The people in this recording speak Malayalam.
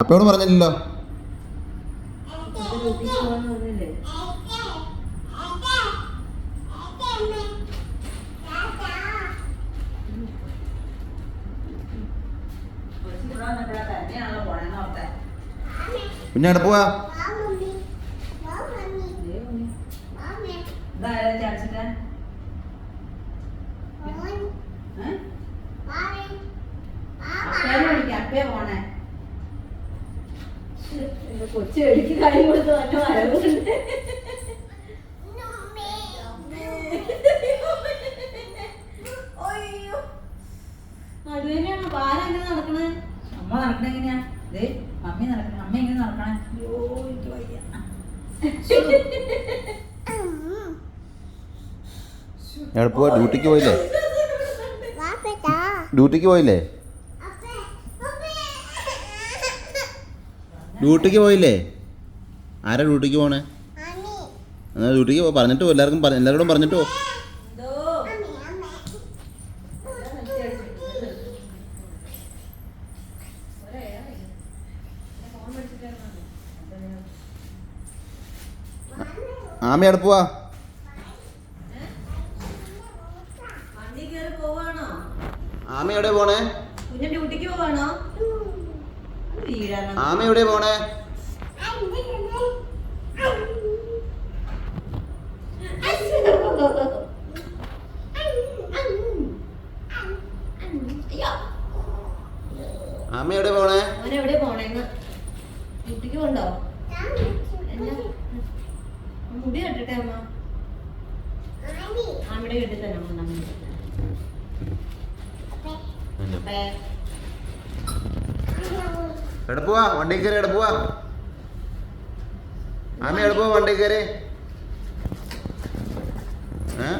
അപ്പയോട് പറഞ്ഞില്ലല്ലോ. പിന്നെ അവിടെ പോവാ അപ്പേ പോണേ. കൊച്ചു എഴുതി കാര്യം കൊടുത്ത് നല്ല വരവുണ്ട് അയ്യോ നടുവേനെയാണോ പാല എങ്ങനെ നടക്കണേ? അമ്മ നടക്കണ എങ്ങനെയാ? ദേ മമ്മി നടക്കണ അമ്മ എങ്ങനെ നടക്കണേ? അയ്യോ എനിക്ക് വയ്യ. എവിടെ പോവാ ഡ്യൂട്ടിക്ക് പോയില്ലേ? ഡ്യൂട്ടിക്ക് പോയില്ലേ? ഡ്യൂട്ടിക്ക് പോയില്ലേ? ആരാ ഡ്യൂട്ടിക്ക് പോണേ? എന്നാൽ ഡ്യൂട്ടിക്ക് പോ പറഞ്ഞിട്ട് പോ എല്ലാവർക്കും പറഞ്ഞു എല്ലാവരോടും പറഞ്ഞിട്ട് പോ. ആമി അടുപ്പുവാ ആമി എവിടെ പോണേ? ഡ്യൂട്ടിക്ക് പോവാണോ? ആമി എവിടെ പോണേ? അമ്മ എവിടെ പോണേ? അവൻ എവിടെ പോണേന്ന്? ഡ്യൂട്ടിക്ക് പോണ്ടോ? എന്നാ? മുടി കെട്ടട്ടെ അമ്മ? അമ്മയുടെ വീട്ടിൽ തന്നെ അമ്മ നമ്മ അപ്പേ എവിടെ പോവാ വണ്ടി കയറി എവിടെ പോവാ ആമി എവിടെ പോവാ വണ്ടി കയറി. ഏ?